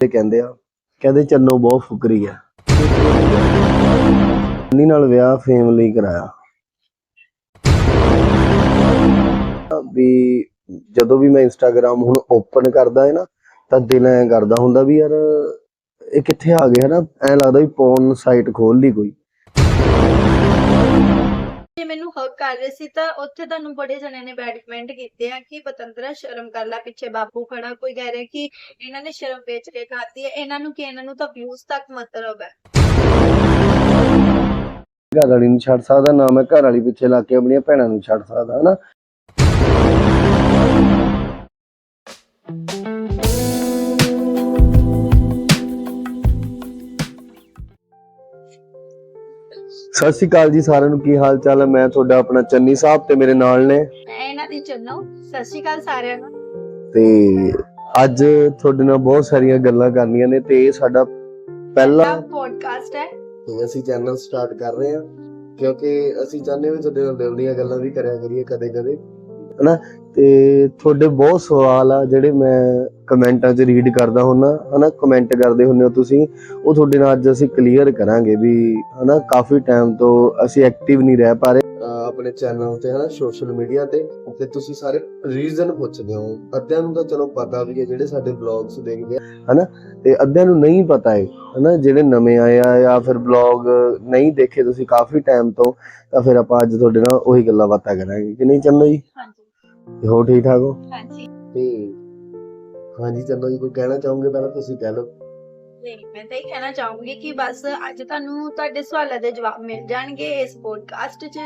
ਤੇ ਕਹਿੰਦੇ ਆ, ਕਹਿੰਦੇ ਚੰਨੋ ਬਹੁਤ ਫੁਕਰੀ ਆ। ਚੰਨੀ ਨਾਲ ਵਿਆਹ ਫੇਮ ਲਈ ਕਰਾਇਆ। ਵੀ ਜਦੋਂ ਵੀ ਮੈਂ ਇੰਸਟਾਗ੍ਰam ਹੁਣ ਓਪਨ ਕਰਦਾ ਹੈ ਨਾ, ਤਾਂ ਦਿਲ ਐ ਕਰਦਾ ਹੁੰਦਾ ਵੀ ਯਾਰ, ਇਹ ਕਿੱਥੇ ਆ ਗਿਆ ਨਾ? ਐ ਲੱਗਦਾ ਵੀ ਪੌਨ ਸਾਈਟ ਖੋਲ ਲਈ ਕੋਈ। ਜੇ ਮੈਨੂੰ ਹੱਕ ਕਰ ਰਹੇ ਸੀ, ਤਾਂ ਉੱਥੇ ਤੁਹਾਨੂੰ ਬੜੇ ਜਣੇ ਨੇ ਬੈਡ ਕਮੈਂਟ ਕੀਤੇ ਆ ਕਿ ਪਤੰਦਰਾ ਸ਼ਰਮ ਕਰ ਲੈ, ਪਿੱਛੇ ਬਾਪੂ ਖੜਾ, ਕੋਈ ਕਹਿ ਰਿਹਾ ਕਿ ਇਹਨਾਂ ਨੇ ਸ਼ਰਮ ਵੇਚ ਕੇ ਖਾਤੀ ਹੈ, ਇਹਨਾਂ ਨੂੰ ਕਿ ਇਹਨਾਂ ਨੂੰ ਤਾਂ ਵਿਊਜ਼ ਤੱਕ ਮਤਲਬ ਹੈ। ਘਰ ਵਾਲੀ ਨੂੰ ਛੱਡ ਸਕਦਾ, ਨਾ ਮੈਂ ਘਰ ਵਾਲੀ ਪਿੱਛੇ ਲੱਗ ਕੇ ਆਪਣੀਆਂ ਭੈਣਾਂ ਨੂੰ ਛੱਡ ਸਕਦਾ, ਹਨਾ? ਸਤਿ ਸ਼੍ਰੀ ਅਕਾਲ ਜੀ ਸਾਰਿਆਂ ਨੂੰ ਕੀ ਹਾਲ ਚਾਲ ਹੈ? ਮੈਂ ਤੁਹਾਡਾ ਆਪਣਾ ਚੰਨੀ ਸਾਹਿਬ ਤੇ ਮੇਰੇ ਨਾਲ ਨੇ। ਮੈਂ ਇਹਨਾਂ ਦੀ ਚੰਨੋ ਸਤਿ ਸ਼੍ਰੀ ਅਕਾਲ ਸਾਰਿਆਂ ਨੂੰ। ਤੇ ਅੱਜ ਤੁਹਾਡੇ ਨਾਲ ਬਹੁਤ ਸਾਰੀਆਂ ਗੱਲਾਂ ਕਰਨੀਆਂ ਨੇ ਤੇ ਇਹ ਸਾਡਾ ਪਹਿਲਾ ਪੋਡਕਾਸਟ ਹੈ। ਤੇ ਅਸੀਂ ਚੈਨਲ ਸਟਾਰਟ ਕਰ ਰਹੇ ਹਾਂ ਕਿਉਂਕਿ ਅਸੀਂ ਚਾਹੁੰਦੇ ਹਾਂ ਵੀ ਤੁਹਾਡੇ ਨਾਲ ਦਿਲ ਦੀਆਂ ਗੱਲਾਂ ਵੀ ਕਰਿਆ ਕਰੀਏ ਕਦੇ ਕਦੇ ਹਨਾ? ਤੇ ਤੁਹਾਡੇ ਬਹੁਤ ਸਵਾਲ ਆ, ਜਿਹੜੇ ਮੈਂ ਕਮੈਂਟਾਂ 'ਚ ਰੀਡ ਕਰਦਾ ਹੁੰਨਾ, ਹਨਾ? ਕਮੈਂਟ ਕਰਦੇ ਹੁੰਦੇ ਹੋ ਤੁਸੀਂ। ਉਹ ਤੁਹਾਡੇ ਨਾਲ ਅੱਜ ਅਸੀਂ ਕਲੀਅਰ ਕਰਾਂਗੇ ਵੀ, ਹਨਾ? ਕਾਫੀ ਟਾਈਮ ਤੋਂ ਅਸੀਂ ਐਕਟਿਵ ਨਹੀਂ ਰਹਿ ਪਾ ਰਹੇ ਆਪਣੇ ਚੈਨਲ ਤੇ, ਹਨਾ? ਸੋਸ਼ਲ ਮੀਡੀਆ ਤੇ। ਤੇ ਤੁਸੀਂ ਸਾਰੇ ਰੀਜ਼ਨ ਪੁੱਛਦੇ ਹੋ। ਅੱਧਿਆਂ ਨੂੰ ਤਾਂ ਚਲੋ ਪਤਾ ਵੀ ਹੈ, ਜਿਹੜੇ ਸਾਡੇ ਬਲੌਗਸ ਦੇਖਦੇ ਆ, ਹਨਾ? ਤੇ ਅੱਧਿਆਂ ਨੂੰ ਨਹੀਂ ਪਤਾ ਹੈ ਹਨਾ? ਜਿਹੜੇ ਨਵੇਂ ਆਏ ਆ ਜਾਂ ਫਿਰ ਬਲੌਗ ਨਹੀਂ ਦੇਖੇ ਤੁਸੀਂ ਕਾਫੀ ਟਾਈਮ ਤੋਂ, ਤਾਂ ਫਿਰ ਆਪਾਂ ਅੱਜ ਤੁਹਾਡੇ ਨਾਲ ਉਹੀ ਗੱਲਾਂ ਬਾਤਾਂ ਕਰਾਂਗੇ। ਕਿ ਨਹੀਂ ਚੰਨੋ ਜੀ? ਹਾਂਜੀ। ਹੋ ਠੀਕ ਠਾਕ ਹੋ? ਹਾਂਜੀ। ਤੇ ਹਾਂਜੀ ਚੰਨੋ ਜੀ ਕੋਈ ਕਹਿਣਾ ਚਾਹੋਗੇ ਪਹਿਲਾਂ ਤੁਸੀਂ ਕਹਿ ਲਓ। ਨਹੀਂ ਮੈਂ ਤਾਂ ਇਹ ਕਹਿਣਾ ਚਾਹੂੰਗੀ ਕਿ ਬਸ ਅੱਜ ਤੁਹਾਨੂੰ ਤੁਹਾਡੇ ਸਵਾਲਾਂ ਦੇ ਜਵਾਬ ਮਿਲ ਜਾਣਗੇ ਇਸ ਪੋਡਕਾਸਟ 'ਚ।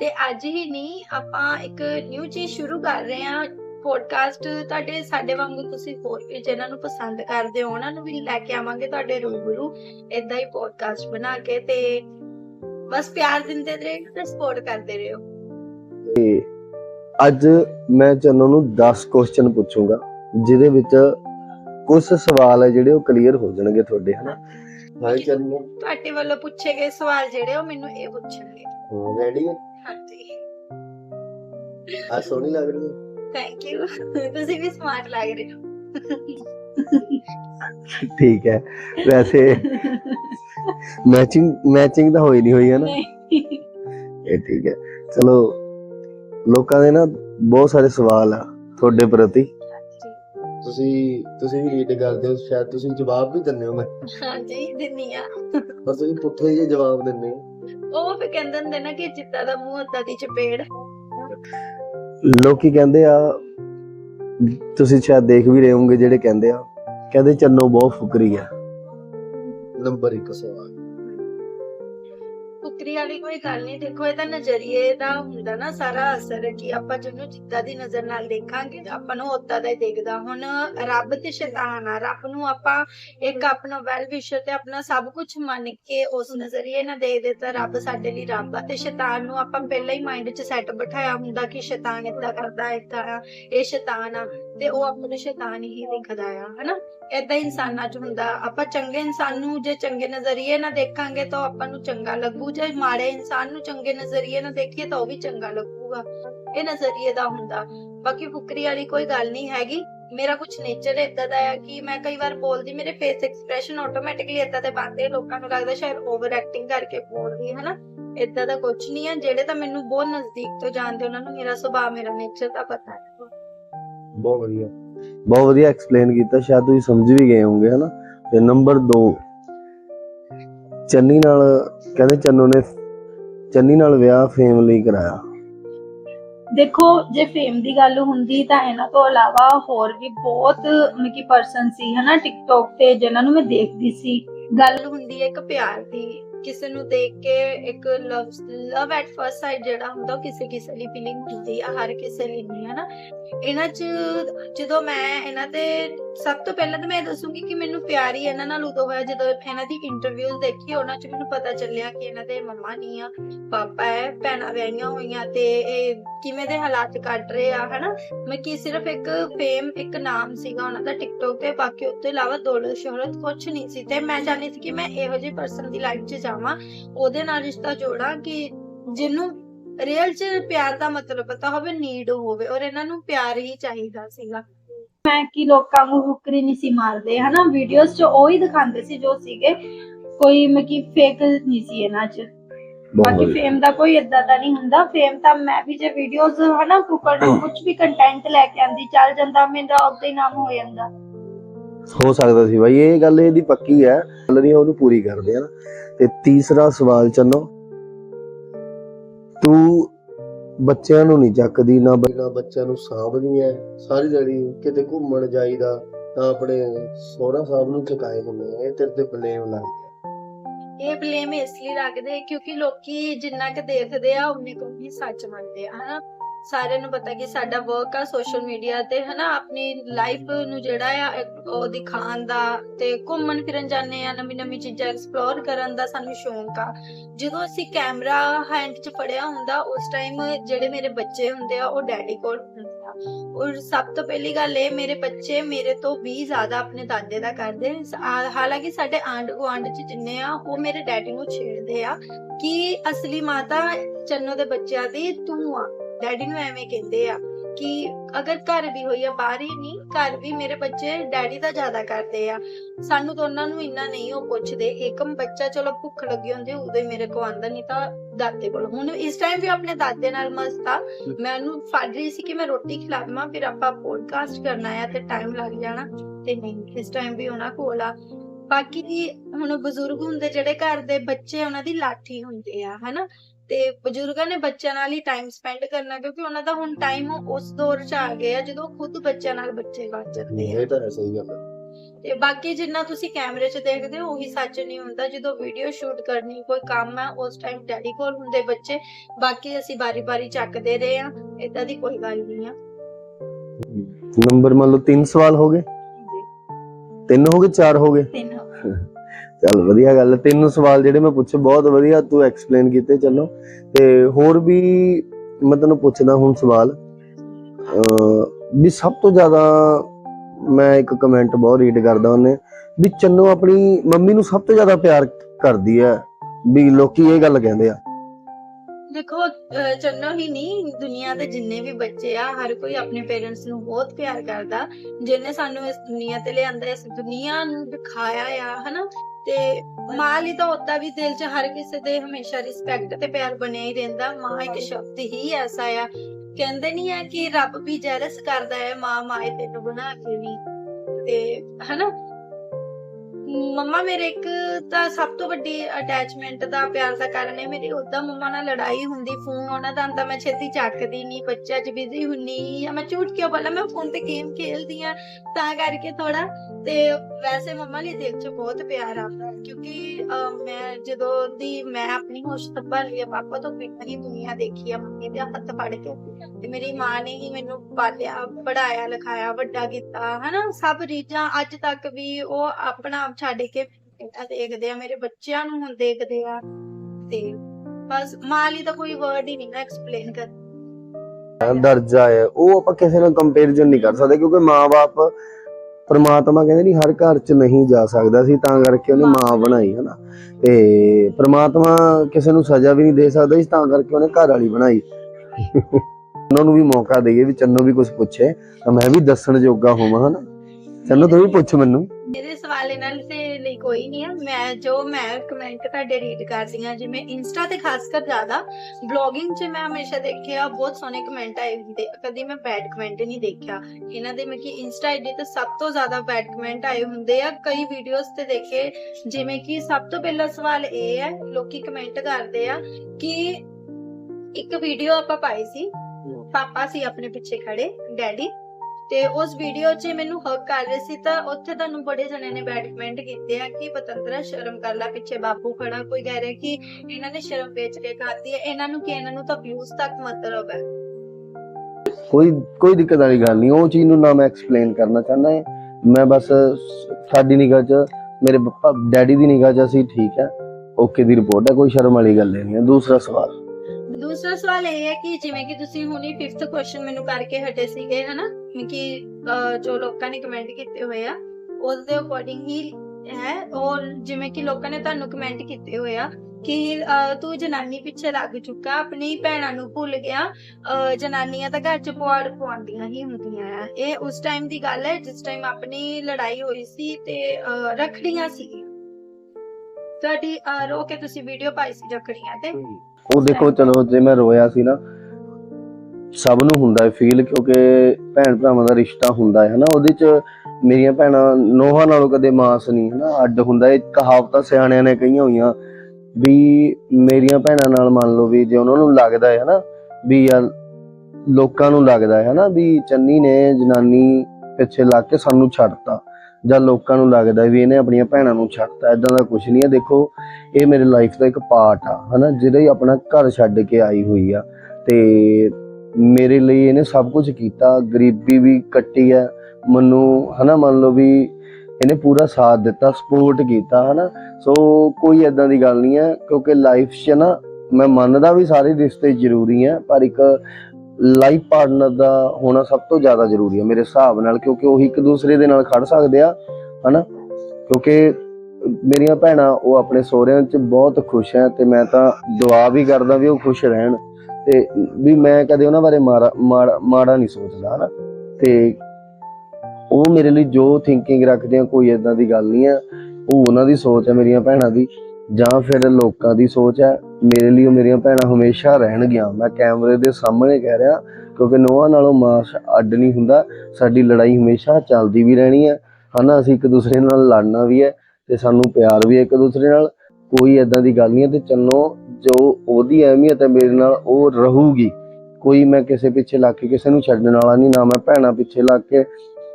ਤੇ ਅੱਜ ਹੀ ਨਹੀਂ ਆਪਾਂ ਇੱਕ ਨਿਊ ਚੀਜ਼ ਸ਼ੁਰੂ ਕਰ ਰਹੇ ਹਾਂ। ਪੋਡਕਾਸਟ ਤੁਹਾਡੇ ਸਾਡੇ ਵਾਂਗੂ ਤੁਸੀਂ ਹੋਰ ਵੀ ਜਿਹਨਾਂ ਨੂੰ ਪਸੰਦ ਕਰਦੇ ਹੋ ਉਹਨਾਂ ਨੂੰ ਵੀ ਲੈ ਕੇ ਆਵਾਂਗੇ ਤੁਹਾਡੇ ਰੂਬਰੂ। ਇਦਾਂ ਹੀ ਪੋਡਕਾਸਟ ਬਣਾ ਕੇ ਤੇ ਬਸ ਪਿਆਰ ਦਿੰਦੇ ਰਹੋ ਤੇ ਸਪੋਰਟ ਕਰਦੇ ਰਹੋ। ਅੱਜ ਮੈਂ ਚੰਨੋ ਨੂੰ 10 ਕੁਐਸਚਨ ਪੁੱਛੂੰਗਾ ਜਿਹਦੇ ਵਿੱਚ ਕੁਝ ਸਵਾਲ ਹੈ ਜਿਹੜੇ ਉਹ ਕਲੀਅਰ ਹੋ ਜਾਣਗੇ ਤੁਹਾਡੇ ਹਨਾ? ਹਾਂਜੀ ਚੰਨੋ ਤੁਹਾਡੇ ਵੱਲੋਂ ਪੁੱਛੇ ਗਏ ਸਵਾਲ ਜਿਹੜੇ ਉਹ ਮੈਨੂੰ ਇਹ ਪੁੱਛਣਗੇ। ਰੈਡੀ ਹੈ? ਹਾਂਜੀ। ਆ ਸੋਹਣੀ ਲੱਗ ਰਹੀ ਹੈ। ਥੈਂਕ ਯੂ ਤੁਸੀਂ ਵੀ ਸਮਾਰਟ ਲੱਗ ਰਹੇ ਹੋ। ਠੀਕ ਹੈ। ਵੈਸੇ ਮੈਚਿੰਗ ਮੈਚਿੰਗ ਤਾਂ ਹੋਈ ਨਹੀਂ ਹੋਈ ਹੈ ਨਾ ਨਹੀਂ। ਇਹ ਠੀਕ ਹੈ। ਚਲੋ ਲੋਕਾਂ ਦੇ ਨਾ ਬਹੁਤ ਸਾਰੇ ਸਵਾਲ ਆ ਤੁਹਾਡੇ ਪ੍ਰਤੀ। ਤੁਸੀਂ ਤੁਸੀਂ ਵੀ ਰੀਡ ਕਰਦੇ ਹੋ ਸ਼ਾਇਦ ਤੁਸੀਂ ਜਵਾਬ ਵੀ ਦਿੰਦੇ ਹੋ ਮੈਂ। ਹਾਂਜੀ ਦਿੰਨੀ ਆ। ਪਰ ਤੁਸੀਂ ਪੁੱਠੇ ਜਿਹੇ ਜਵਾਬ ਦਿੰਦੇ ਹੋ। ਉਹ ਵੀ ਕਹਿੰਦੇ ਹੁੰਦੇ ਨਾ ਕਿ ਜਿੱਦਾਂ ਦਾ ਮੂੰਹ ਓਦਾਂ ਦੀ ਚਪੇੜ। ਲੋਕੀ ਕਹਿੰਦੇ ਆ ਤੁਸੀਂ ਸ਼ਾਇਦ ਦੇਖ ਵੀ ਰਹੇ ਹੋਵੋਗੇ ਜਿਹੜੇ ਕਹਿੰਦੇ ਆ ਕਹਿੰਦੇ ਚੰਨੋ ਬਹੁਤ ਫੁਕਰੀ ਆ। ਨੰਬਰ 1 ਸਵਾਲ। ਫੁਕਰੀ ਵਾਲੀ ਕੋਈ ਗੱਲ ਨਹੀਂ ਦੇਖੋ ਇਹ ਤਾਂ ਨਜ਼ਰੀਏ ਦਾ ਹੁੰਦਾ ਨਾ ਸਾਰਾ ਅਸਰ ਕਿ ਆਪਾਂ ਜਿਹਨੂੰ ਜਿੱਦਾਂ ਦੀ ਨਜ਼ਰ ਨਾਲ ਦੇਖਾਂਗੇ, ਆਪਾਂ ਨੂੰ ਓਦਾਂ ਦਾ ਹੀ ਦੇਖਦਾ। ਹੁਣ ਰੱਬ ਤੇ ਸ਼ੈਤਾਨ ਆ, ਰੱਬ ਨੂੰ ਆਪਾਂ ਇੱਕ ਆਪਣਾ ਵੈਲ ਵਿਸ਼ਰ ਤੇ ਆਪਣਾ ਸਭ ਕੁਝ ਮੰਨ ਕੇ ਉਸ ਨਜ਼ਰੀਏ ਨਾਲ ਦੇਖਦੇ ਦਿੱਤਾ ਰੱਬ ਸਾਡੇ ਲਈ ਰੱਬ ਆ। ਤੇ ਸ਼ੈਤਾਨ ਨੂੰ ਆਪਾਂ ਪਹਿਲਾਂ ਹੀ ਮਾਈਂਡ 'ਚ ਸੈੱਟ ਬਿਠਾਇਆ ਹੁੰਦਾ ਕਿ ਸ਼ੈਤਾਨ ਏਦਾਂ ਕਰਦਾ, ਏਦਾਂ ਆ, ਇਹ ਸ਼ੈਤਾਨ ਆ, ਤੇ ਉਹ ਆਪਾਂ ਨੂੰ ਸ਼ੈਤਾਨ ਹੀ ਦਿਖਦਾ ਆ, ਹਨਾ? ਏਦਾਂ ਇਨਸਾਨਾਂ 'ਚ ਹੁੰਦਾ। ਆਪਾਂ ਚੰਗੇ ਇਨਸਾਨ ਨੂੰ ਜੇ ਚੰਗੇ ਨਜ਼ਰੀਏ ਨਾਲ ਦੇਖਾਂਗੇ ਤਾਂ ਆਪਾਂ ਨੂੰ ਚੰਗਾ ਲੱਗੂ। ਜੇ ਮਾੜੇ ਇਨਸਾਨ ਨੂੰ ਚੰਗੇ ਨਜ਼ਰੀਏ ਨਾਲ ਦੇਖੀਏ ਤਾਂ ਉਹ ਵੀ ਚੰਗਾ ਲੱਗੂਗਾ। ਇਹ ਨਜ਼ਰੀਏ ਦਾ ਹੁੰਦਾ। ਬਾਕੀ ਫੁਕਰੀ ਵਾਲੀ ਕੋਈ ਗੱਲ ਨਹੀਂ ਹੈਗੀ। ਮੇਰਾ ਕੁਝ ਨੇਚਰ ਏਦਾਂ ਦਾ ਆ ਕਿ ਮੈਂ ਕਈ ਵਾਰ ਬੋਲਦੀ, ਮੇਰੇ ਫੇਸ ਐਕਸਪ੍ਰੈਸ਼ਨ ਆਟੋਮੈਟਿਕਲੀ ਏਦਾਂ ਦੇ ਬਣਦੇ ਲੋਕਾਂ ਨੂੰ ਲੱਗਦਾ ਸ਼ਾਇਦ ਓਵਰ ਐਕਟਿੰਗ ਕਰਕੇ ਬੋਲਦੀ ਹੈ, ਹਨਾ? ਏਦਾਂ ਦਾ ਕੁਝ ਨਹੀਂ ਆ। ਜਿਹੜੇ ਤਾਂ ਮੈਨੂੰ ਬਹੁਤ ਨਜ਼ਦੀਕ ਤੋਂ ਜਾਣਦੇ, ਉਹਨਾਂ ਨੂੰ ਮੇਰਾ ਸੁਭਾਅ, ਮੇਰਾ ਨੇਚਰ ਦਾ ਪਤਾ ਹੈ। ਬਹੁਤ ਵਧੀਆ। ਬਹੁਤ ਵਧੀਆ ਐਕਸਪਲੇਨ ਕੀਤਾ, ਸ਼ਾਇਦ ਤੁਸੀਂ ਸਮਝ ਵੀ ਗਏ ਹੋਵੋਗੇ, ਹਨਾ? ਤੇ ਨੰਬਰ 2 ਚੰਨੀ ਨਾਲ, ਕਹਿੰਦੇ ਚੰਨੋ ਨੇ ਚੰਨੀ ਨਾਲ ਵਿਆਹ ਫੇਮ ਲਈ ਕਰਾਇਆ। ਦੇਖੋ, ਜੇ ਫੇਮ ਦੀ ਗੱਲ ਹੁੰਦੀ ਤਾਂ ਇਹਨਾਂ ਤੋਂ ਇਲਾਵਾ ਹੋਰ ਵੀ ਬਹੁਤ ਮਿਕੀ ਪਰਸਨ ਸੀ, ਹਨਾ ਟਿਕਟੌਕ ਤੇ, ਜਿਨ੍ਹਾਂ ਨੂੰ ਮੈਂ ਦੇਖਦੀ ਸੀ। ਗੱਲ ਗੱਲ ਹੁੰਦੀ ਹੈ ਇੱਕ ਪਿਆਰ ਦੀ। ਕਿਸੇ ਨੂੰ ਦੇਖ ਕੇ ਇੱਕ love love at first sight ਜਿਹੜਾ ਹੁੰਦਾ, ਉਹ ਕਿਸੇ ਕਿਸੇ ਲਈ ਫੀਲਿੰਗ ਹੁੰਦੀ ਆ, ਹਰ ਕਿਸੇ ਲਈ ਨਹੀਂ, ਹਨਾ? ਇਹਨਾਂ 'ਚ ਜਦੋਂ ਮੈਂ ਇਹਨਾਂ ਤੇ, ਸਭ ਤੋਂ ਪਹਿਲਾਂ ਤਾਂ ਮੈਂ ਦੱਸੂਗੀ ਕਿ ਮੈਨੂੰ ਪਿਆਰ ਹੀ ਇਹਨਾਂ ਨਾਲ ਉਦੋਂ ਹੋਇਆ ਜਦੋਂ ਇਹਨਾਂ ਦੀ ਇੰਟਰਵਿਊਜ਼ ਦੇਖੀ, ਉਹਨਾਂ 'ਚ ਮੈਨੂੰ ਪਤਾ ਚੱਲਿਆ ਕਿ ਇਹਨਾਂ ਦੇ ਮੰਮਾ ਨਹੀਂ ਆ, ਪਾਪਾ ਹੈ ਭੈਣਾਂ ਵਿਆਹੀਆਂ ਹੋਈਆਂ ਤੇ ਇਹ ਕਿਵੇਂ ਦੇ ਹਾਲਾਤ ਕੱਟ ਰਹੇ ਆ, ਹਨਾ? ਮੈਂ ਕੀ ਸਿਰਫ ਇੱਕ ਫੇਮ ਇੱਕ ਨਾਮ ਸੀਗਾ ਉਹਨਾਂ ਦਾ ਟਿਕਟੋਕ ਤੇ, ਬਾਕੀ ਉਸ ਤੋਂ ਇਲਾਵਾ ਦੌਲਤ ਸ਼ੋਹਰਤ ਕੁਝ ਨਹੀਂ ਸੀ ਤੇ ਮੈਂ ਚਾਹੁੰਦੀ ਸੀ ਕਿ ਮੈਂ ਇਹੋ ਜਿਹੇ ਪਰਸਨ ਦੀ ਲਾਈਫ 'ਚ ਜਾਵਾਂ ਉਹਦੇ ਨਾਲ ਰਿਸ਼ਤਾ ਜੋੜਾਂ ਕਿ ਜਿਹਨੂੰ ਰੀਅਲ 'ਚ ਪਿਆਰ ਦਾ ਮਤਲਬ ਪਤਾ ਹੋਵੇ ਨੀਡ ਹੋਵੇ ਔਰ ਇਹਨਾਂ ਨੂੰ ਪਿਆਰ ਹੀ ਚਾਹੀਦਾ ਸੀਗਾ। ਮੈਂ ਕਿ ਲੋਕਾਂ ਨੂੰ ਹੁਕਰੀ ਨਹੀਂ ਸੀ ਮਾਰਦੇ ਹਨਾ? ਵੀਡੀਓਜ਼ 'ਚ ਉਹ ਹੀ ਦਿਖਾਉਂਦੇ ਸੀ ਜੋ ਸੀਗੇ। ਕੋਈ ਮੈਂ ਕਿ ਫੇਕ ਨਹੀਂ ਸੀ ਇਹਨਾਂ 'ਚ। ਬਾਕੀ। ਫੇਮ ਦਾ ਕੋਈ ਇਦਾਂ ਦਾ ਨਹੀਂ ਹੁੰਦਾ। ਫੇਮ ਤਾਂ ਮੈਂ ਵੀ ਜੇ ਵੀਡੀਓਜ਼ ਹਨਾ ਕੁਕਰ ਨੂੰ ਕੁਝ ਵੀ ਕੰਟੈਂਟ ਲੈ ਕੇ ਆਂਦੀ ਚੱਲ ਜਾਂਦਾ ਮੇਰਾ ਉਹਦਾ ਨਾਮ ਹੋ ਜਾਂਦਾ। ਹੋ ਸਕਦਾ ਸੀ ਬਾਈ, ਇਹ ਗੱਲ ਇਹਦੀ ਪੱਕੀ ਹੈ। ਗੱਲ ਨਹੀਂ, ਉਹਨੂੰ ਪੂਰੀ ਕਰਦੇ ਆ ਤੇ ਤੀਸਰਾ ਸਵਾਲ ਚੰਨੋ ਤੂੰ ਬੱਚਿਆਂ ਨੂੰ ਨਹੀਂ ਚੱਕਦੀ, ਨਾ ਬਈ ਬੱਚਿਆਂ ਨੂੰ ਸਾਂਭਦੀ ਐ। ਸਾਰੀ ਦਿਹਾੜੀ ਕਿਤੇ ਘੁੰਮਣ ਜਾਈਦਾ, ਤਾਂ ਆਪਣੇ ਸੋਹਰਾ ਸਾਹਿਬ ਨੂੰ ਚਕਾਏ ਹੁੰਦੇ ਆ। ਇਹ ਤੇਰੇ ਤੇ ਬਲੇਮ ਲੱਗ ਇਹ ਬਲੇਮ ਇਸ ਲਈ ਰੱਖਦੇ ਕਿਉਂਕਿ ਲੋਕੀ ਜਿੰਨਾ ਕਿ ਦੇਖਦੇ ਆ, ਉਨੇ ਕੁ ਸੱਚ ਮੰਨਦੇ ਆ, ਹਨਾ? ਸਾਰਿਆਂ ਨੂੰ ਪਤਾ ਕਿ ਸਾਡਾ ਵਰਕ ਆ ਸੋਸ਼ਲ ਮੀਡੀਆ ਤੇ, ਹਨਾ? ਆਪਣੀ ਲਾਈਫ ਨੂੰ ਜਿਹੜਾ ਆ, ਉਹ ਦਿਖਾਉਣ ਦਾ ਤੇ ਘੁੰਮਣ ਫਿਰਨ ਜਾਂਦੇ ਆ ਨਵੀਂ ਨਵੀਂ ਚੀਜ਼ਾਂ ਐਕਸਪਲੋਰ ਕਰਨ ਦਾ ਸਾਨੂੰ ਸ਼ੌਂਕ ਆ। ਜਦੋਂ ਅਸੀਂ ਕੈਮਰਾ ਹੈਂਡ 'ਚ ਫੜਿਆ ਹੁੰਦਾ, ਉਸ ਟਾਈਮ ਜਿਹੜੇ ਮੇਰੇ ਬੱਚੇ ਹੁੰਦੇ ਆ, ਉਹ ਡੈਡੀ ਕੋਲ ਹੁੰਦੇ ਆ। ਔਰ ਸਭ ਤੋਂ ਪਹਿਲੀ ਗੱਲ ਇਹ, ਮੇਰੇ ਬੱਚੇ ਮੇਰੇ ਤੋਂ ਵੀ ਜ਼ਿਆਦਾ ਆਪਣੇ ਦਾਦੇ ਦਾ ਕਰਦੇ ਹਾਲਾਂਕਿ ਸਾਡੇ ਆਂਡ ਗੁਆਂਢ ਚ ਜਿੰਨੇ ਆ, ਉਹ ਮੇਰੇ ਡੈਡੀ ਨੂੰ ਛੇੜਦੇ ਆ ਕਿ ਅਸਲੀ ਮਾਤਾ ਚੰਨੋ ਦੇ ਬੱਚਿਆਂ ਦੀ ਤੂੰ ਆ। ਡੈਡੀ ਨੂੰ ਐਵੇਂ ਕਹਿੰਦੇ ਆ ਕਿ ਅਗਰ ਘਰ ਵੀ ਹੋਈ ਆ, ਬਾਹਰ ਹੀ ਨਹੀਂ, ਘਰ ਵੀ ਮੇਰੇ ਬੱਚੇ ਡੈਡੀ ਦਾ ਜ਼ਿਆਦਾ ਕਰਦੇ ਆ। ਸਾਨੂੰ ਤਾਂ ਉਹਨਾਂ ਨੂੰ ਇੰਨਾ ਨਹੀਂ ਉਹ ਪੁੱਛਦੇ। ਇੱਕਮ ਬੱਚਾ ਚਲੋ ਭੁੱਖ ਲੱਗੀ ਹੁੰਦੀ, ਉਦੋਂ ਮੇਰੇ ਕੋਲ ਆਂਦਾ ਨਹੀਂ ਤਾਂ ਦਾਦੇ ਕੋਲ। ਹੁਣ ਇਸ ਟਾਈਮ ਵੀ ਆਪਣੇ ਦਾਦੇ ਨਾਲ ਮਸਤ ਆ। ਮੈਂ ਉਹਨੂੰ ਫੜ ਰਹੀ ਸੀ ਕਿ ਮੈਂ ਰੋਟੀ ਖਿਲਾ ਫਿਰ ਆਪਾਂ ਪੋਡਕਾਸਟ ਕਰਨਾ ਆ ਤੇ ਟਾਈਮ ਲੱਗ ਜਾਣਾ ਤੇ ਨਹੀਂ, ਇਸ ਟਾਈਮ ਵੀ ਉਹਨਾਂ ਕੋਲ ਆ। ਬਾਕੀ ਦੀ ਹੁਣ ਬਜ਼ੁਰਗ ਹੁੰਦੇ, ਜਿਹੜੇ ਘਰ ਦੇ ਬੱਚੇ ਉਹਨਾਂ ਦੀ ਲਾਠੀ ਹੁੰਦੇ ਆ, ਹਨਾ? ਤੇ ਬਜ਼ੁਰਗਾਂ ਨੇ ਬੱਚਿਆਂ ਨਾਲ ਹੀ ਟਾਈਮ ਸਪੈਂਡ ਕਰਨਾ ਕਿਉਂਕਿ ਉਹਨਾਂ ਦਾ ਹੁਣ ਟਾਈਮ ਉਸ ਦੌਰ 'ਚ ਆ ਗਿਆ ਜਦੋਂ ਖੁਦ ਬੱਚਿਆਂ ਨਾਲ ਬੱਚੇ ਬਣ ਜਾਂਦੇ ਆ। ਇਹ ਤਾਂ ਸਹੀ ਗੱਲ ਹੈ। ਤੇ ਬਾਕੀ ਜਿੰਨਾ ਤੁਸੀਂ ਕੈਮਰੇ 'ਚ ਦੇਖਦੇ ਹੋ ਉਹੀ ਸੱਚ ਨਹੀਂ ਹੁੰਦਾ ਜਦੋਂ ਵੀਡੀਓ ਸ਼ੂਟ ਕਰਨੀ ਕੋਈ ਕੰਮ ਹੈ ਉਸ ਟਾਈਮ ਡੈਡੀ ਕੋਲ ਹੁੰਦੇ ਬੱਚੇ ਬਾਕੀ ਅਸੀਂ ਬਾਰੀ-ਬਾਰੀ ਚੱਕਦੇ ਰਹੇ ਆ ਇਦਾਂ ਦੀ ਕੋਈ ਗੱਲ ਨਹੀਂ ਆ। ਨੰਬਰ ਮੰਨ ਲਓ ਤਿੰਨ ਸਵਾਲ ਹੋ ਗਏ। ਤਿੰਨ ਹੋ ਗਏ ਚਾਰ ਹੋ ਗਏ। ਤਿੰਨ ਚੱਲ ਵਧੀਆ ਗੱਲ ਹੈ। ਤਿੰਨ ਸਵਾਲ ਜਿਹੜੇ ਮੈਂ ਪੁੱਛੇ, ਬਹੁਤ ਵਧੀਆ ਤੂੰ ਐਕਸਪਲੇਨ ਕੀਤੇ, ਚਲੋ। ਤੇ ਹੋਰ ਵੀ ਮੈਂ ਤੈਨੂੰ ਪੁੱਛਦਾ ਹੁਣ ਸਵਾਲ। ਵੀ ਸਭ ਤੋਂ ਜ਼ਿਆਦਾ ਮੈਂ ਇੱਕ ਕਮੈਂਟ ਬਹੁਤ ਰੀਡ ਕਰਦਾ ਉਹਨੇ ਵੀ ਚੰਨੋ ਆਪਣੀ ਮੰਮੀ ਨੂੰ ਸਭ ਤੋਂ ਜ਼ਿਆਦਾ ਪਿਆਰ ਕਰਦੀ ਹੈ, ਵੀ ਲੋਕੀ ਇਹ ਗੱਲ ਕਹਿੰਦੇ ਆ। ਦੇਖੋ ਚੰਨੋ ਹੀ ਨਹੀਂ, ਦੁਨੀਆ ਦੇ ਜਿੰਨੇ ਵੀ ਬੱਚੇ ਆ, ਹਰ ਕੋਈ ਆਪਣੇ ਪੇਰੈਂਟਸ ਨੂੰ ਬਹੁਤ ਪਿਆਰ ਕਰਦਾ। ਜਿਹਨੇ ਸਾਨੂੰ ਇਸ ਦੁਨੀਆ ਤੇ ਲਿਆਂਦਾ, ਇਸ ਦੁਨੀਆ ਨੂੰ ਦਿਖਾਇਆ ਆ, ਹਨਾ? ਤੇ ਮਾਂ ਲਈ ਤਾਂ ਉਦਾਂ ਵੀ ਦਿਲ 'ਚ ਹਰ ਕਿਸੇ ਦੇ ਹਮੇਸ਼ਾ ਰਿਸਪੈਕਟ ਤੇ ਪਿਆਰ ਬਣਿਆ ਹੀ ਰਹਿੰਦਾ। ਮਾਂ ਇੱਕ ਸ਼ਬਦ ਹੀ ਐਸਾ ਆ। ਕਹਿੰਦੇ ਨਹੀਂ ਆ ਕਿ ਰੱਬ ਵੀ ਜੈਲਸ ਕਰਦਾ ਹੈ ਮਾਂ ਮਾਏ ਤੈਨੂੰ ਬਣਾ ਕੇ ਵੀ। ਤੇ ਹਨਾ? ਮੰਮਾ ਮੇਰੇ ਇੱਕ ਤਾਂ ਸਭ ਤੋਂ ਵੱਡੀ ਅਟੈਚਮੈਂਟ ਦਾ ਪਿਆਰ ਦਾ ਕਾਰਨ ਹੈ ਮੇਰੀ ਉਦਾਂ ਮੰਮਾ ਨਾਲ ਲੜਾਈ ਹੁੰਦੀ ਫੋਨ ਉਹਨਾਂ ਦਾ ਤਾਂ ਮੈਂ ਛੇਤੀ ਚੱਕਦੀ ਨਹੀਂ ਬੱਚਾ ਚ ਬਿਜ਼ੀ ਹੁੰਨੀ ਜਾਂ ਮੈਂ ਝੂਠ ਕਿਉਂ ਬੋਲਾਂ? ਮੈਂ ਫੋਨ ਤੇ ਗੇਮ ਖੇਲਦੀ ਆ। ਤਾਂ ਕਰਕੇ ਥੋੜਾ ਤੇ ਵੈਸੇ ਮੰਮਾ ਲਈ ਦਿਲ ਚ ਬਹੁਤ ਪਿਆਰ ਆ ਕਿਉਂਕਿ ਅਹ, ਮੈਂ ਜਦੋਂ ਦੀ ਮੈਂ ਆਪਣੀ ਹੋਸ਼ ਸੰਭਾਲ ਲਈ ਆ, ਪਾਪਾ ਤੋਂ ਬਿਨਾਂ ਹੀ ਦੁਨੀਆ ਦੇਖੀ ਆ ਮੰਮੀ ਦੇ ਹੱਥ ਫੜ ਕੇ ਤੇ ਮੇਰੀ ਮਾਂ ਨੇ ਹੀ ਮੈਨੂੰ ਪਾਲਿਆ ਪੜਾਇਆ ਲਿਖਾਇਆ ਵੱਡਾ ਕੀਤਾ ਹਨਾ? ਸਭ ਰੀਝਾਂ ਅੱਜ ਤੱਕ ਵੀ ਉਹ ਆਪਣਾ ਆਪ ਛੱਡ ਕੇ ਇਹਨਾਂ ਦੇਖਦੇ ਆ ਮੇਰੇ ਬੱਚਿਆਂ ਨੂੰ ਹੁਣ ਦੇਖਦੇ ਆ ਤੇ ਬਸ ਮਾਂ ਲਈ ਤਾਂ ਕੋਈ ਵਰਡ ਹੀ ਨਹੀਂ ਨਾ ਐਕਸਪਲੇਨ ਕਰ ਦਰਜਾ ਹੈ ਉਹ ਆਪਾਂ ਕਿਸੇ ਨਾਲ ਕੰਪੈਰੀਜ਼ਨ ਨਹੀਂ ਕਰ ਸਕਦੇ ਕਿਉਂਕਿ ਮਾਂ-ਬਾਪ ਪ੍ਰਮਾਤਮਾ ਕਹਿੰਦੇ ਨਹੀਂ ਹਰ ਘਰ 'ਚ ਨਹੀਂ ਜਾ ਸਕਦਾ ਸੀ, ਤਾਂ ਕਰਕੇ ਉਹਨੇ ਮਾਂ ਬਣਾਈ, ਹਨਾ। ਤੇ ਪ੍ਰਮਾਤਮਾ ਕਿਸੇ ਨੂੰ ਸਜ਼ਾ ਵੀ ਨਹੀਂ ਦੇ ਸਕਦਾ ਸੀ, ਤਾਂ ਕਰਕੇ ਉਹਨੇ ਘਰ ਵਾਲੀ ਬਣਾਈ। ਉਹਨਾਂ ਨੂੰ ਵੀ ਮੌਕਾ ਦੇਈਏ ਵੀ ਚੰਨੋ ਵੀ ਕੁਝ ਪੁੱਛੇ, ਤਾਂ ਮੈਂ ਵੀ ਦੱਸਣ ਜੋਗਾ ਹੋਵਾਂ, ਹਨਾ। ਚੰਨੋ, ਤੂੰ ਵੀ ਪੁੱਛ ਮੈਨੂੰ। ਮੇਰੇ ਸਵਾਲ ਇਹਨਾਂ ਦੇ ਕੋਈ ਨਹੀਂ ਹੈ ਮੈਂ ਜੋ ਮੈਂ ਕਮੈਂਟ ਤੁਹਾਡੇ ਰੀਡ ਕਰਦੀ ਹਾਂ ਜਿਵੇਂ ਇੰਸਟਾ ਤੇ ਖਾਸ ਕਰ ਜ਼ਿਆਦਾ ਬਲੌਗਿੰਗ 'ਚ ਮੈਂ ਹਮੇਸ਼ਾ ਦੇਖਿਆ ਬਹੁਤ ਸੋਹਣੇ ਕਮੈਂਟ ਆਏ ਹੁੰਦੇ ਕਦੀ ਮੈਂ ਬੈਡ ਕਮੈਂਟ ਨਹੀਂ ਦੇਖਿਆ। ਇਹਨਾਂ ਦੇ ਮੈਂ ਕਿ ਇੰਸਟਾ ਆਈਡੀ ਤੇ ਸਭ ਤੋਂ ਜ਼ਿਆਦਾ ਬੈਡ ਕਮੈਂਟ ਆਏ ਹੁੰਦੇ ਆ ਕਈ ਵੀਡੀਓਜ਼ ਤੇ ਦੇਖੇ ਜਿਵੇਂ ਕਿ ਸਭ ਤੋਂ ਪਹਿਲਾ ਸਵਾਲ ਇਹ ਹੈ ਲੋਕੀ ਕਮੈਂਟ ਕਰਦੇ ਆ ਕਿ ਇੱਕ ਵੀਡੀਓ ਆਪਾਂ ਪਾਈ ਸੀ ਪਾਪਾ ਸੀ ਆਪਣੇ ਪਿੱਛੇ ਖੜੇ ਡੈਡੀ। ਤੇ ਉਸ ਵੀਡੀਓ 'ਚ ਮੈਨੂੰ ਹੱਕ ਕਰ ਰਹੇ ਸੀ ਤਾਂ ਉੱਥੇ ਤੁਹਾਨੂੰ ਬੜੇ ਜਣੇ ਨੇ ਬੈਡ ਕਮੈਂਟ ਕੀਤੇ ਆ ਕਿ ਪਤੰਦਰਾ ਸ਼ਰਮ ਕਰ ਲੈ, ਪਿੱਛੇ ਬਾਪੂ ਖੜਾ, ਕੋਈ ਕਹਿ ਰਿਹਾ ਕਿ ਇਹਨਾਂ ਨੇ ਸ਼ਰਮ ਵੇਚ ਕੇ ਖਾਦੀ ਹੈ, ਇਹਨਾਂ ਨੂੰ ਕਿ ਇਹਨਾਂ ਨੂੰ ਤਾਂ ਵਿਊਜ਼ ਤੱਕ ਮਤਲਬ ਹੈ ਕੋਈ ਕੋਈ ਦਿੱਕਤ ਵਾਲੀ ਗੱਲ ਨਹੀਂ, ਉਹ ਚੀਜ਼ ਨੂੰ ਨਾ ਮੈਂ ਐਕਸਪਲੇਨ ਕਰਨਾ ਚਾਹੁੰਦਾ ਹੈ। ਮੈਂ ਬਸ ਸਾਡੀ ਨਿਗਾਹ 'ਚ, ਮੇਰੇ ਡੈਡੀ ਦੀ ਨਿਗਾਹ 'ਚ ਅਸੀਂ ਠੀਕ ਹੈ ਓਕੇ ਦੀ ਰਿਪੋਰਟ ਹੈ ਕੋਈ ਸ਼ਰਮ ਵਾਲੀ ਗੱਲ ਨਹੀਂ ਹੈ ਦੂਸਰਾ ਸਵਾਲ। ਦੂਸਰਾ ਸਵਾਲ ਇਹ ਹੈ ਕਿ ਜਿਵੇਂ ਕਿ ਤੁਸੀਂ ਹੁਣੀ 5th ਕੁਐਸਚਨ ਮੈਨੂੰ ਕਰਕੇ ਹਟੇ ਸੀਗੇ ਹਨਾ? ਕਿ ਜੋ ਲੋਕਾਂ ਨੇ ਕਮੈਂਟ ਕੀਤੇ ਹੋਏ ਆ ਉਸ ਅਕੋਰਡਿੰਗ ਹੀ ਹੈ। ਔਰ ਜਿਵੇਂ ਕਿ ਲੋਕਾਂ ਨੇ ਤੁਹਾਨੂੰ ਕਮੈਂਟ ਕੀਤੇ ਹੋਏ ਆ ਕਿ ਤੂੰ ਜਨਾਨੀ ਪਿੱਛੇ ਲੱਗ ਚੁੱਕਾ ਆਪਣੀ ਭੈਣਾਂ ਨੂੰ ਭੁੱਲ ਗਿਆ। ਜਨਾਨੀਆਂ ਤਾਂ ਘਰ ਚ ਪੁਆੜ ਪਵਾਉਂਦੀਆਂ ਹੀ ਹੁੰਦੀਆਂ ਆ। ਇਹ ਉਸ ਟਾਈਮ ਦੀ ਗੱਲ ਹੈ ਜਿਸ ਟਾਈਮ ਆਪਣੀ ਲੜਾਈ ਹੋਈ ਸੀ ਤੇ ਅਹ, ਰੱਖੜੀਆਂ ਸੀ। ਤੁਹਾਡੀ ਰੋ ਕੇ ਤੁਸੀਂ ਵੀਡੀਓ ਪਾਈ ਸੀ ਰੱਖੜੀਆਂ ਤੇ? ਉਹ ਦੇਖੋ ਚਲੋ ਜੇ ਮੈਂ ਰੋਇਆ ਸੀ ਨਾ ਸਭ ਨੂੰ ਹੁੰਦਾ ਹੈ ਫੀਲ ਕਿਉਂਕਿ ਭੈਣ ਭਰਾਵਾਂ ਦਾ ਰਿਸ਼ਤਾ ਹੁੰਦਾ ਹੈ ਹਨਾ ਉਹਦੇ ਚ ਮੇਰੀਆਂ ਭੈਣਾਂ ਨੋਹਾਂ ਨਾਲੋਂ ਕਦੇ ਮਾਸ ਨਹੀਂ ਹਨਾ ਅੱਡ ਹੁੰਦਾ ਇਹ ਕਹਾਵਤਾਂ ਸਿਆਣਿਆਂ ਨੇ ਕਹੀਆਂ ਹੋਈਆਂ ਵੀ ਮੇਰੀਆਂ ਭੈਣਾਂ ਨਾਲ ਮੰਨ ਲਓ ਵੀ ਜੇ ਉਹਨਾਂ ਨੂੰ ਲੱਗਦਾ ਹੈ ਹਨਾ ਵੀ ਯਾਰ ਲੋਕਾਂ ਨੂੰ ਲੱਗਦਾ ਹੈ ਹਨਾ ਵੀ ਚੰਨੀ ਨੇ ਜਨਾਨੀ ਪਿੱਛੇ ਲੱਗ ਕੇ ਸਾਨੂੰ ਛੱਡਤਾ। ਜਾਂ ਲੋਕਾਂ ਨੂੰ ਲੱਗਦਾ ਵੀ ਇਹਨੇ ਆਪਣੀਆਂ ਭੈਣਾਂ ਨੂੰ ਛੱਡਤਾ ਇਦਾਂ ਦਾ ਕੁਝ ਨਹੀਂ ਹੈ। ਦੇਖੋ, ਇਹ ਮੇਰੇ ਲਾਈਫ ਦਾ ਇੱਕ ਪਾਰਟ ਆ, ਹਨਾ? ਜਿਹੜਾ ਆਪਣਾ ਘਰ ਛੱਡ ਕੇ ਆਈ ਹੋਈ ਆ। ਤੇ ਮੇਰੇ ਲਈ ਇਹਨੇ ਸਭ ਕੁਝ ਕੀਤਾ। ਗਰੀਬੀ ਵੀ ਕੱਟੀ ਆ। ਮੈਨੂੰ, ਹਨਾ, ਮੰਨ ਲਓ ਵੀ ਇਹਨੇ ਪੂਰਾ ਸਾਥ ਦਿੱਤਾ ਸਪੋਰਟ ਕੀਤਾ, ਹਨਾ? ਸੋ ਕੋਈ ਐਦਾਂ ਦੀ ਗੱਲ ਨਹੀਂ ਹੈ ਕਿਉਂਕਿ ਲਾਈਫ 'ਚ ਨਾ ਮੈਂ ਮੰਨਦਾ ਵੀ ਸਾਰੇ ਰਿਸ਼ਤੇ ਜ਼ਰੂਰੀ ਆ, ਪਰ ਇੱਕ ਲਾਈਫ ਪਾਰਟਨਰ ਦਾ ਹੋਣਾ ਸਭ ਤੋਂ ਜ਼ਿਆਦਾ ਜ਼ਰੂਰੀ ਹੈ ਮੇਰੇ ਹਿਸਾਬ ਨਾਲ, ਕਿਉਂਕਿ ਉਹ ਇੱਕ ਦੂਸਰੇ ਦੇ ਨਾਲ ਖੜ ਸਕਦੇ ਆ, ਹਨਾ? ਕਿਉਂਕਿ ਮੇਰੀਆਂ ਭੈਣਾਂ ਉਹ ਆਪਣੇ ਸਹੁਰਿਆਂ 'ਚ ਬਹੁਤ ਖੁਸ਼ ਹੈ ਤੇ ਮੈਂ ਤਾਂ ਦੁਆ ਵੀ ਕਰਦਾ ਵੀ ਉਹ ਖੁਸ਼ ਰਹਿਣ ਤੇ ਵੀ ਮੈਂ ਕਦੇ ਉਹਨਾਂ ਬਾਰੇ ਮਾੜਾ ਮਾੜਾ ਮਾੜਾ ਨਹੀਂ ਸੋਚਦਾ, ਹਨਾ? ਤੇ ਉਹ ਮੇਰੇ ਲਈ ਜੋ ਥਿੰਕਿੰਗ ਰੱਖਦੇ ਆ ਕੋਈ ਇਦਾਂ ਦੀ ਗੱਲ ਨਹੀਂ ਹੈ, ਉਹ ਉਹਨਾਂ ਦੀ ਸੋਚ ਹੈ ਮੇਰੀਆਂ ਭੈਣਾਂ ਦੀ, ਜਾਂ ਫਿਰ ਲੋਕਾਂ ਦੀ ਸੋਚ ਹੈ। ਮੇਰੇ ਲਈ ਉਹ ਮੇਰੀਆਂ ਭੈਣਾਂ ਹਮੇਸ਼ਾ ਰਹਿਣਗੀਆਂ। ਮੈਂ ਕੈਮਰੇ ਦੇ ਸਾਹਮਣੇ ਕਹਿ ਰਿਹਾ, ਕਿਉਂਕਿ ਨੋਹਾਂ ਨਾਲੋਂ ਮਾਸ ਅੱਡ ਨਹੀਂ ਹੁੰਦਾ। ਸਾਡੀ ਲੜਾਈ ਹਮੇਸ਼ਾ ਚੱਲਦੀ ਵੀ ਰਹਿਣੀ ਹੈ। ਹਨਾ, ਅਸੀਂ ਇੱਕ ਦੂਸਰੇ ਨਾਲ ਲੜਨਾ ਵੀ ਹੈ ਤੇ ਸਾਨੂੰ ਪਿਆਰ ਵੀ ਹੈ ਇੱਕ ਦੂਸਰੇ ਨਾਲ। ਕੋਈ ਐਦਾਂ ਦੀ ਗੱਲ ਨਹੀਂ ਤੇ ਚੰਨੋ, ਜੋ ਉਹਦੀ ਅਹਿਮੀਅਤ ਹੈ ਮੇਰੇ ਨਾਲ, ਉਹ ਰਹੂਗੀ। ਕੋਈ ਮੈਂ ਕਿਸੇ ਪਿੱਛੇ ਲੱਗ ਕੇ ਕਿਸੇ ਨੂੰ ਛੱਡਣ ਵਾਲਾ ਨਹੀਂ, ਨਾ ਮੈਂ ਭੈਣਾਂ ਪਿੱਛੇ ਲੱਗ ਕੇ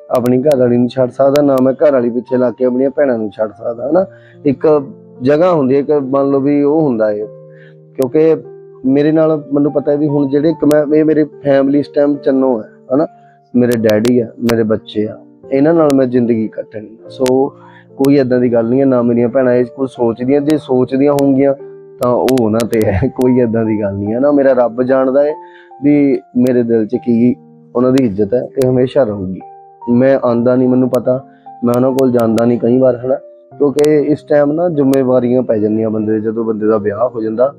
ਆਪਣੀ ਘਰ ਵਾਲੀ ਨੂੰ ਛੱਡ ਸਕਦਾ, ਨਾ ਮੈਂ ਘਰ ਵਾਲੀ ਪਿੱਛੇ ਲੱਗ ਕੇ ਆਪਣੀਆਂ ਭੈਣਾਂ ਨੂੰ ਛੱਡ ਸਕਦਾ, ਹਨਾ। ਇੱਕ ਜਗ੍ਹਾ ਹੁੰਦੀ ਹੈ ਕਿ ਮੰਨ ਲਓ ਵੀ ਉਹ ਹੁੰਦਾ ਹੈ। ਕਿਉਂਕਿ ਮੇਰੇ ਨਾਲ ਮੈਨੂੰ ਪਤਾ ਹੈ ਵੀ ਹੁਣ ਜਿਹੜੇ ਇੱਕ ਮੈਂ ਮੇਰੇ ਫੈਮਿਲੀ ਇਸ ਟਾਈਮ ਚੰਨੋ ਹੈ, ਹਨਾ? ਮੇਰੇ ਡੈਡੀ ਆ, ਮੇਰੇ ਬੱਚੇ ਆ, ਇਹਨਾਂ ਨਾਲ ਮੈਂ ਜ਼ਿੰਦਗੀ ਕੱਟਣੀ ਸੋ ਕੋਈ ਐਦਾਂ ਦੀ ਗੱਲ ਨਹੀਂ ਹੈ, ਨਾ ਮੇਰੀਆਂ ਭੈਣਾਂ ਇਹ ਕੁਝ ਸੋਚਦੀਆਂ, ਜੇ ਸੋਚਦੀਆਂ ਹੋਣਗੀਆਂ ਤਾਂ ਉਹ ਉਹਨਾਂ ਤੇ ਹੈ, ਕੋਈ ਐਦਾਂ ਦੀ ਗੱਲ ਨਹੀਂ ਹੈ। ਨਾ ਮੇਰਾ ਰੱਬ ਜਾਣਦਾ ਹੈ ਵੀ ਮੇਰੇ ਦਿਲ 'ਚ ਕੀ ਉਹਨਾਂ ਦੀ ਇੱਜ਼ਤ ਹੈ ਤੇ ਹਮੇਸ਼ਾ ਰਹੂਗੀ। ਮੈਂ ਆਂਦਾ ਨਹੀਂ, ਮੈਨੂੰ ਪਤਾ, ਮੈਂ ਉਹਨਾਂ ਕੋਲ ਜਾਂਦਾ ਨਹੀਂ ਕਈ ਵਾਰ, ਹਨਾ? ਕਿਉਂਕਿ ਇਸ ਟਾਈਮ ਨਾ ਜ਼ਿੰਮੇਵਾਰੀਆਂ ਪੈ ਜਾਂਦੀਆਂ ਬੰਦੇ ਜਦੋਂ ਬੰਦੇ ਦਾ ਵਿਆਹ ਹੋ ਜਾਂਦਾ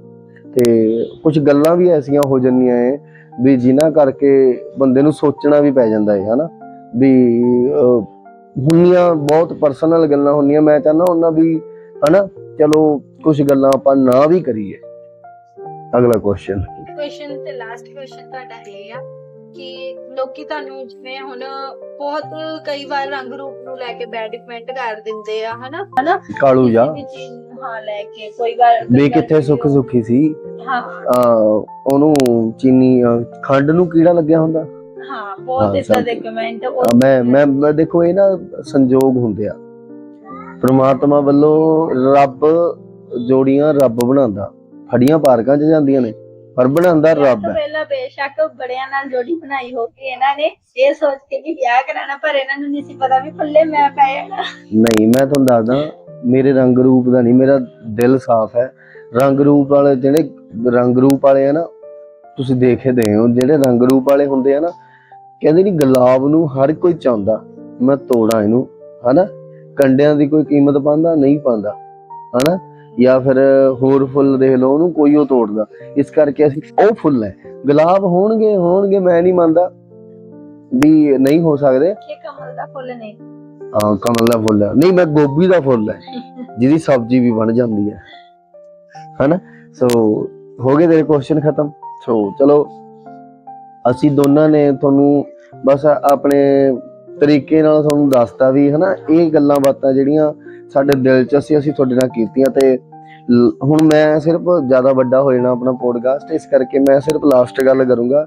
ਤੇ ਕੁਝ ਗੱਲਾਂ ਵੀ ਐਸੀਆਂ ਹੋ ਜਾਂਦੀਆਂ ਏ ਵੀ ਜਿਨ੍ਹਾਂ ਕਰਕੇ ਬੰਦੇ ਨੂੰ ਸੋਚਣਾ ਵੀ ਪੈ ਜਾਂਦਾ ਹੈ ਹਨਾ? ਵੀ ਹੁੰਦੀਆਂ ਬਹੁਤ ਪਰਸਨਲ ਗੱਲਾਂ ਹੁੰਦੀਆਂ ਮੈਂ ਚਾਹੁੰਦਾ ਉਹਨਾਂ ਵੀ, ਹਨਾ? ਚਲੋ ਕੁਝ ਗੱਲਾਂ ਆਪਾਂ ਨਾ ਵੀ ਕਰੀਏ। ਅਗਲਾ ਕੁਐਸਚਨ ਕੁਐਸਚਨ ਤੇ ਲਾਸਟ ਕੁਐਸਚਨ ਤੁਹਾਡਾ ਇਹ ਆ ਕਿ ਲੋਕੀ ਤੁਹਾਨੂੰ ਜਿਵੇਂ ਹੁਣ ਬਹੁਤ ਕਈ ਵਾਰ ਰੰਗ ਰੂਪ ਨੂੰ ਲੈ ਕੇ ਬੈਡ ਕਮੈਂਟ ਕਰ ਦਿੰਦੇ ਆ ਹਨਾ? ਕਾਲੂ ਜਾ। ਕਿਸੇ ਵੀ ਚੀਜ਼ ਹਾਂ ਲੈ ਕੇ ਕੋਈ ਵਾਰ ਵੀ ਕਿੱਥੇ ਸੁੱਖ ਸੁਖੀ ਸੀ। ਹਾਂ। ਉਹਨੂੰ ਚੀਨੀ ਅਹ, ਖੰਡ ਨੂੰ ਕੀੜਾ ਲੱਗਿਆ ਹੁੰਦਾ। ਹਾਂ ਹਾਂ, ਬਹੁਤ ਇਦਾਂ ਦੇ ਸਭ- ਕਮੈਂਟ ਮੈਂ ਮੈਂ ਮੈਂ ਦੇਖੋ ਇਹ ਨਾ ਸੰਜੋਗ ਹੁੰਦੇ ਆ। ਪ੍ਰਮਾਤਮਾ ਵੱਲੋਂ ਰੱਬ ਜੋੜੀਆਂ ਰੱਬ ਬਣਾਉਂਦਾ। ਫੜੀਆਂ ਪਾਰਕਾਂ 'ਚ ਜਾਂਦੀਆਂ ਨੇ। ਪਰ ਬਣਾਉਂਦਾ ਰੱਬ ਹੈ। ਪਹਿਲਾਂ ਬੇਸ਼ੱਕ ਬੜਿਆਂ ਨਾਲ ਜੋੜੀ ਬਣਾਈ ਹੋ ਕੇ ਇਹਨਾਂ ਨੇ ਇਹ ਸੋਚ ਕੇ ਕਿ ਵਿਆਹ ਕਰਾਣਾ ਪਰ ਇਹਨਾਂ ਨੂੰ ਨਹੀਂ ਸੀ ਪਤਾ ਵੀ ਪੱਲੇ ਮੈਂ ਪੈ ਜਾਣਾ। ਨਹੀਂ ਮੈਂ ਤੁਹਾਨੂੰ ਦੱਸਦਾ ਮੇਰੇ ਰੰਗ ਰੂਪ ਦਾ ਨਹੀਂ ਮੇਰਾ ਦਿਲ ਸਾਫ਼ ਹੈ। ਰੰਗ ਰੂਪ ਵਾਲੇ ਜਿਹੜੇ ਰੰਗ ਰੂਪ ਵਾਲੇ ਆ ਨਾ ਤੁਸੀਂ ਦੇਖਦੇ ਹੋ ਜਿਹੜੇ ਰੰਗ ਰੂਪ ਵਾਲੇ ਹੁੰਦੇ ਆ ਨਾ ਕਹਿੰਦੇ ਨਹੀਂ ਗੁਲਾਬ ਨੂੰ ਹਰ ਕੋਈ ਚਾਹੁੰਦਾ ਮੈਂ ਤੋੜਾਂ ਇਹਨੂੰ ਹਨਾ? ਕੰਡਿਆਂ ਦੀ ਕੋਈ ਕੀਮਤ ਪਾਉਂਦਾ ਨਹੀਂ ਪਾਉਂਦਾ ਹਨਾ? ਜਾਂ ਫਿਰ ਹੋਰ ਫੁੱਲ ਦੇਖ ਲਓ ਉਹਨੂੰ ਕੋਈ ਉਹ ਤੋੜਦਾ। ਇਸ ਕਰਕੇ ਅਸੀਂ ਉਹ ਫੁੱਲ ਹੈ। ਗੁਲਾਬ ਹੋਣਗੇ ਹੋਣਗੇ ਮੈਂ ਨਹੀਂ ਮੰਨਦਾ ਵੀ ਨਹੀਂ ਹੋ ਸਕਦੇ। ਇਹ ਕਮਲ ਦਾ ਫੁੱਲ ਨਹੀਂ ਹਾਂ ਕਮਲ ਦਾ ਫੁੱਲ ਹੈ। ਨਹੀਂ ਮੈਂ ਗੋਭੀ ਦਾ ਫੁੱਲ ਹੈ ਜਿਹਦੀ ਸਬਜ਼ੀ ਵੀ ਬਣ ਜਾਂਦੀ ਹੈ। ਹਨਾ? ਸੋ ਹੋ ਗਏ ਤੇਰੇ ਕੁਐਸਚਨ ਖਤਮ। ਸੋ ਚਲੋ ਅਸੀਂ ਦੋਨਾਂ ਨੇ ਤੁਹਾਨੂੰ ਬਸ ਆਪਣੇ ਤਰੀਕੇ ਨਾਲ ਤੁਹਾਨੂੰ ਦੱਸਤਾ ਵੀ ਹਨਾ? ਇਹ ਗੱਲਾਂ ਬਾਤਾਂ ਜਿਹੜੀਆਂ ਸਾਡੇ ਦਿਲ 'ਚ ਅਸੀਂ ਅਸੀਂ ਤੁਹਾਡੇ ਨਾਲ ਕੀਤੀਆਂ ਤੇ ਹੁਣ ਮੈਂ ਸਿਰਫ ਜ਼ਿਆਦਾ ਵੱਡਾ ਹੋ ਜਾਣਾ ਆਪਣਾ ਪੋਡਕਾਸਟ ਇਸ ਕਰਕੇ ਮੈਂ ਸਿਰਫ ਲਾਸਟ ਗੱਲ ਕਰੂੰਗਾ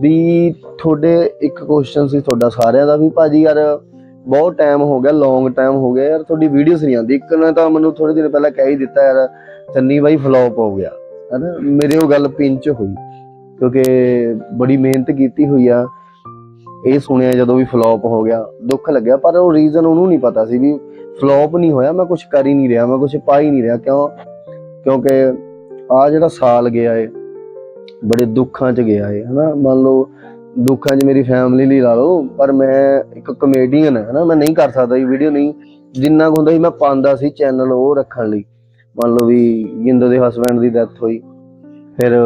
ਵੀ ਤੁਹਾਡੇ ਇੱਕ ਕੁਐਸਚਨ ਸੀ ਤੁਹਾਡਾ ਸਾਰਿਆਂ ਦਾ ਵੀ ਭਾਜੀ ਯਾਰ ਬਹੁਤ ਟਾਈਮ ਹੋ ਗਿਆ ਲੌਂਗ ਟਾਈਮ ਹੋ ਗਿਆ ਯਾਰ, ਤੁਹਾਡੀ ਵੀਡੀਓਸ ਨਹੀਂ ਆਉਂਦੀ। ਇੱਕ ਨੇ ਤਾਂ ਮੈਨੂੰ ਥੋੜੇ ਦਿਨ ਪਹਿਲਾਂ ਕਹਿ ਹੀ ਦਿੱਤਾ ਯਾਰ, ਚੰਨੀ ਬਾਈ ਫਲॉप ਹੋ ਗਿਆ। ਹਨਾ? ਮੇਰੇ ਉਹ ਗੱਲ ਪਿੰਚ ਹੋਈ, ਕਿਉਂਕਿ ਬੜੀ ਮਿਹਨਤ ਕੀਤੀ ਹੋਈ ਆ। ਇਹ ਸੁਣਿਆ ਜਦੋਂ ਵੀ ਫਲॉप ਹੋ ਗਿਆ, ਦੁੱਖ ਲੱਗਿਆ, ਪਰ ਉਹ ਰੀਜ਼ਨ ਉਹਨੂੰ ਨਹੀਂ ਪਤਾ ਸੀ ਵੀ ਫਲॉप ਨਹੀਂ ਹੋਇਆ ਮੈਂ ਕੁਝ ਕਰ ਹੀ ਨਹੀਂ ਰਿਹਾ ਮੈਂ ਕੁਝ ਪਾ ਹੀ ਨਹੀਂ ਰਿਹਾ ਕਿਉਂ? ਕਿਉਂਕਿ ਆ ਜਿਹੜਾ ਸਾਲ ਗਿਆ ਏ ਬੜੇ ਦੁੱਖਾਂ 'ਚ ਗਿਆ ਏ ਹਨਾ? ਮੰਨ ਲਓ ਦੁੱਖਾਂ 'ਚ ਮੇਰੀ ਫੈਮਿਲੀ ਲਈ ਲਾ ਲਓ ਪਰ ਮੈਂ ਇੱਕ ਕਮੇਡੀਅਨ ਹੈ ਹਨਾ? ਮੈਂ ਨਹੀਂ ਕਰ ਸਕਦਾ ਇਹ ਵੀਡੀਓ ਨਹੀਂ ਜਿੰਨਾ ਕੁ ਹੁੰਦਾ ਸੀ ਮੈਂ ਪਾਉਂਦਾ ਸੀ ਚੈਨਲ ਉਹ ਰੱਖਣ ਲਈ। ਮੰਨ ਲਓ ਵੀ ਗਿੰਦੋ ਦੇ ਹਸਬੰਡ ਦੀ ਡੈਥ ਹੋਈ ਫਿਰ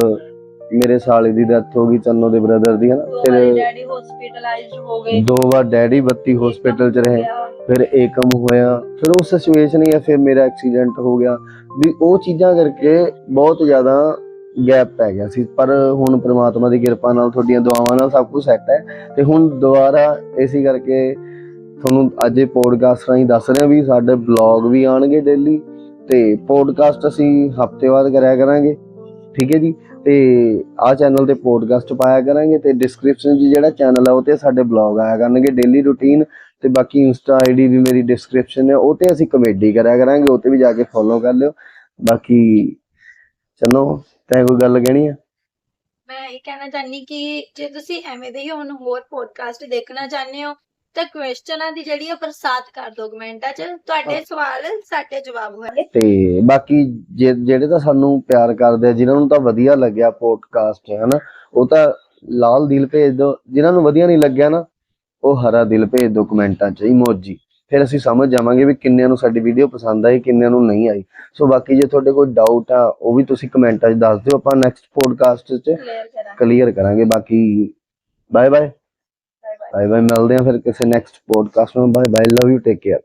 ਮੇਰੇ ਸਾਲੇ ਦੀ ਡੈਥ ਹੋ ਗਈ ਚੰਨੋ ਦੇ ਬ੍ਰਦਰ ਦੀ ਹਨਾ? ਫਿਰ ਡੈਡੀ ਹਸਪੀਟਲਾਈਜ਼ਡ ਹੋ ਗਏ। ਦੋ ਵਾਰ ਡੈਡੀ ਬੱਤੀ ਹਸਪੀਟਲ 'ਚ ਰਹੇ। ਫਿਰ ਏਕਮ ਹੋਇਆ। ਫਿਰ ਉਹ ਸਿਚੁਏਸ਼ਨ ਹੀ ਹੈ ਫਿਰ ਮੇਰਾ ਐਕਸੀਡੈਂਟ ਹੋ ਗਿਆ। ਵੀ ਉਹ ਚੀਜ਼ਾਂ ਕਰਕੇ ਬਹੁਤ ਜ਼ਿਆਦਾ ਗੈਪ ਪੈ ਗਿਆ ਸੀ। ਪਰ ਹੁਣ ਪ੍ਰਮਾਤਮਾ ਦੀ ਕਿਰਪਾ ਨਾਲ ਤੁਹਾਡੀਆਂ ਦੁਆਵਾਂ ਨਾਲ ਸਭ ਕੁਝ ਸੈੱਟ ਹੈ। ਤੇ ਹੁਣ ਦੁਬਾਰਾ ਇਸੇ ਕਰਕੇ ਤੁਹਾਨੂੰ ਅੱਜ ਇਹ ਪੋਡਕਾਸਟ ਰਾਹੀਂ ਦੱਸ ਰਹੇ ਵੀ ਸਾਡੇ ਬਲੌਗ ਵੀ ਆਣਗੇ ਡੇਲੀ ਤੇ ਪੋਡਕਾਸਟ ਅਸੀਂ ਹਫ਼ਤੇ ਬਾਅਦ ਕਰਿਆ ਕਰਾਂਗੇ। ਠੀਕ ਹੈ ਜੀ? ਤੇ ਆਹ ਚੈਨਲ ਤੇ ਪੋਡਕਾਸਟ ਪਾਇਆ ਕਰਾਂਗੇ ਤੇ ਡਿਸਕ੍ਰਿਪਸ਼ਨ 'ਚ ਜਿਹੜਾ ਚੈਨਲ ਹੈ ਉਹ ਤੇ ਸਾਡੇ ਬਲੌਗ ਆਇਆ ਕਰਨਗੇ। ਡੇਲੀ ਰੂਟੀਨ ਤੇ ਬਾਕੀ ਇੰਸਟਾ ਆਈਡੀ ਵੀ ਮੇਰੀ ਡਿਸਕ੍ਰਿਪਸ਼ਨ ਹੈ ਉਹ ਤੇ ਅਸੀਂ ਕਮੇਡੀ ਕਰਿਆ ਕਰਾਂਗੇ ਉਹ ਤੇ ਵੀ ਜਾ ਕੇ ਫੋਲੋ ਕਰ ਲਿਓ। ਬਾਕੀ ਚਲੋ ਤੈਂ ਕੋਈ ਗੱਲ ਕਹਿਣੀ ਆ? ਮੈਂ ਇਹ ਕਹਿਣਾ ਚਾਹਨੀ ਕਿ ਜੇ ਤੁਸੀਂ ਐਵੇਂ ਦੇ ਹੀ ਹੁਣ ਹੋਰ ਪੋਡਕਾਸਟ ਦੇਖਣਾ ਚਾਹੁੰਦੇ ਹੋ ਤਾਂ ਕੁਐਸਚਨਾਂ ਦੀ ਜਿਹੜੀ ਹੈ ਬਰਸਾਤ ਕਰ ਦਿਓ ਕਮੈਂਟਾਂ 'ਚ। ਤੁਹਾਡੇ ਸਵਾਲ ਸਾਡੇ ਜਵਾਬ ਹੋਣਗੇ ਤੇ ਬਾਕੀ ਜਿਹੜੇ ਤਾਂ ਸਾਨੂੰ ਪਿਆਰ ਕਰਦੇ ਆ ਜਿਨ੍ਹਾਂ ਨੂੰ ਤਾਂ ਵਧੀਆ ਲੱਗਿਆ ਪੋਡਕਾਸਟ ਹਨਾ ਉਹ ਤਾਂ ਲਾਲ ਦਿਲ ਭੇਜ ਦਿਓ। ਜਿਨ੍ਹਾਂ ਨੂੰ ਵਧੀਆ ਨਹੀਂ ਲੱਗਿਆ ਨਾ ਉਹ ਹਰਾ ਦਿਲ ਭੇਜ ਦਿਓ ਕਮੈਂਟਾਂ 'ਚ ਇਮੋਜੀ ਫਿਰ ਅਸੀਂ ਸਮਝ ਜਾਵਾਂਗੇ ਵੀ ਕਿੰਨਿਆਂ ਨੂੰ ਸਾਡੀ ਵੀਡੀਓ ਪਸੰਦ ਆਈ ਕਿੰਨਿਆਂ ਨੂੰ ਨਹੀਂ ਆਈ। ਸੋ ਬਾਕੀ ਜੇ ਤੁਹਾਡੇ ਕੋਈ ਡਾਊਟ ਆ ਉਹ ਵੀ ਤੁਸੀਂ ਕਮੈਂਟਾਂ 'ਚ ਦੱਸ ਦਿਓ ਆਪਾਂ ਨੈਕਸਟ ਪੋਡਕਾਸਟ 'ਚ ਕਲੀਅਰ ਕਰਾਂਗੇ। ਬਾਕੀ bye bye bye bye bye bye ਮਿਲਦੇ ਆ ਫਿਰ ਕਿਸੇ ਨੈਕਸਟ ਪੋਡਕਾਸਟ ਨੂੰ bye bye love you take care